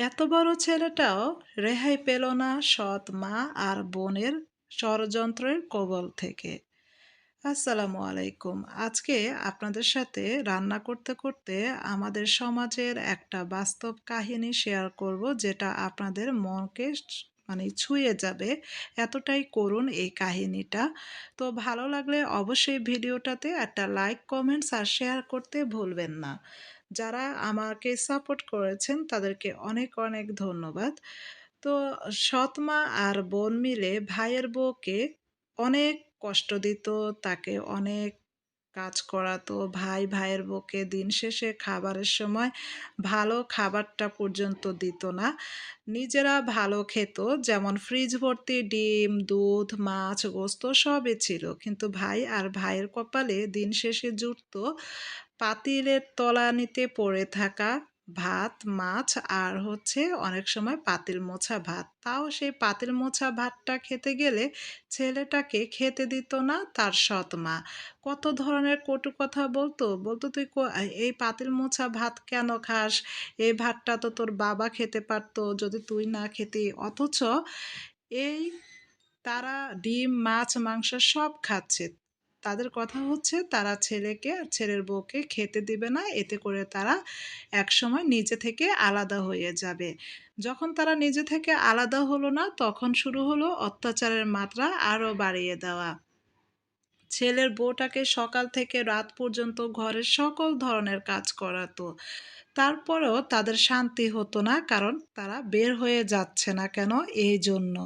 এত বড় ছেলেটাও রেহাই পেল না সৎ মা আর বোনের ষড়যন্ত্রের কবল থেকে। আসসালামু আলাইকুম। আজকে আপনাদের সাথে রান্না করতে করতে আমাদের সমাজের একটা বাস্তব কাহিনী শেয়ার করব যেটা আপনাদের মনকে মানে ছুঁয়ে যাবে। এতটাই করুন এই কাহিনীটা। তো ভালো লাগলে অবশ্যই ভিডিওটাতে একটা লাইক, কমেন্টস আর শেয়ার করতে ভুলবেন না। যারা আমাকে সাপোর্ট করেছেন, তাদেরকে অনেক অনেক ধন্যবাদ। তো সৎ মা আর বোন মিলে ভাইয়ের বউকে অনেক কষ্ট দিত, তাকে অনেক কাজ করা। তো ভাই ভাইয়ের বউকে দিন শেষে খাবারের সময় ভালো খাবারটা পর্যন্ত দিত না। নিজেরা ভালো খেত, যেমন ফ্রিজ ভর্তি ডিম, দুধ, মাছ, গোস্ত সবই ছিল। কিন্তু ভাই আর ভাইয়ের কপালে দিন শেষে জুটত পাতিলের তলানিতে পড়ে থাকা ভাত, মাছ আর হচ্ছে অনেক সময় পাতিল মোছা ভাত। তাও সেই পাতিল মোছা ভাতটা খেতে গেলে ছেলেটাকে খেতে দিত না তার সৎ মা। কত ধরনের কটু কথা বলতো? বলতো, তুই এই পাতিল মোছা ভাত কেন খাস? এই ভাতটা তো তোর বাবা খেতে পারতো যদি তুই না খেতি। অথচ এই তারা ডিম, মাছ, মাংস সব খাচ্ছে। তাদের কথা হচ্ছে তারা ছেলেকে আর ছেলের বউকে খেতে দিবে না। এতে করে তারা একসময় নিজে থেকে আলাদা হয়ে যাবে। যখন তারা নিজে থেকে আলাদা হলো না, তখন শুরু হলো অত্যাচারের মাত্রা আরও বাড়িয়ে দেওয়া। ছেলের বউটাকে সকাল থেকে রাত পর্যন্ত ঘরের সকল ধরনের কাজ করাতো। তারপরেও তাদের শান্তি হতো না, কারণ তারা বের হয়ে যাচ্ছে না কেন এই জন্য।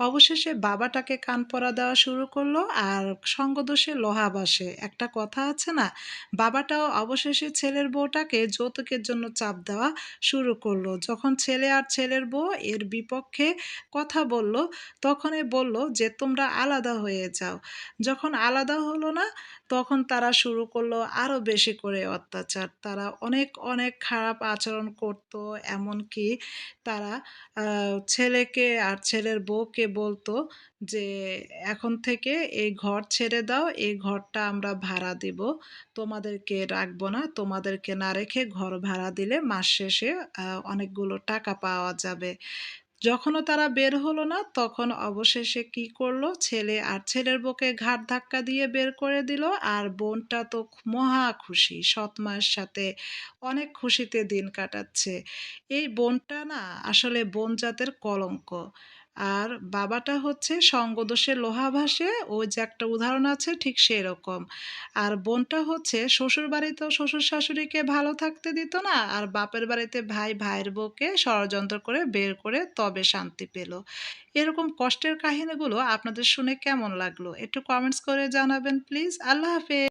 অবশেষে বাবাটাকে কান পরা দেওয়া শুরু করল আর সঙ্গদোষে লোহা বাসে। একটা কথা আছে না, বাবাটাও অবশেষে ছেলের বউটাকে যৌতুকের জন্য চাপ দেওয়া শুরু করল। যখন ছেলে আর ছেলের বউ এর বিপক্ষে কথা বলল, তখনই বলল যে, তোমরা আলাদা হয়ে যাও। যখন আলাদা হলো না। তখন তারা শুরু করল আরও বেশি করে অত্যাচার। তারা অনেক অনেক খারাপ আচরণ করতো, এমনকি তারা ছেলেকে আর ছেলের বউকে বলতো যে, এখন থেকে এই ঘর ছেড়ে দাও, এই ঘরটা আমরা ভাড়া দিব। তোমাদেরকে রাখব না। তোমাদেরকে না রেখে ঘর ভাড়া দিলে মাস শেষে অনেকগুলো টাকা পাওয়া যাবে। যখনও তারা বের হলো না, তখন অবশেষে কি করল? ছেলে আর ছেলের বউকে ঘাট ধাক্কা দিয়ে বের করে দিল আর বোনটা তো মহা খুশি, সৎ মায়ের সাথে অনেক খুশিতে দিন কাটাচ্ছে। এই বোনটা না আসলে বোন জাতের কলঙ্ক। আর বাবাটা হচ্ছে সঙ্গদোষে লোহা ভাসে ওই যে একটা উদাহরণ আছে ঠিক সেরকম। আর বোনটা হচ্ছে শ্বশুর বাড়িতেও শ্বশুর শাশুড়িকে ভালো থাকতে দিত না, আর বাপের বাড়িতে ভাই ভাইয়ের বউকে ষড়যন্ত্র করে বের করে তবে শান্তি পেল। এরকম কষ্টের কাহিনীগুলো আপনাদের শুনে কেমন লাগল? একটু কমেন্টস করে জানাবেন প্লিজ আল্লাহ হাফেজ।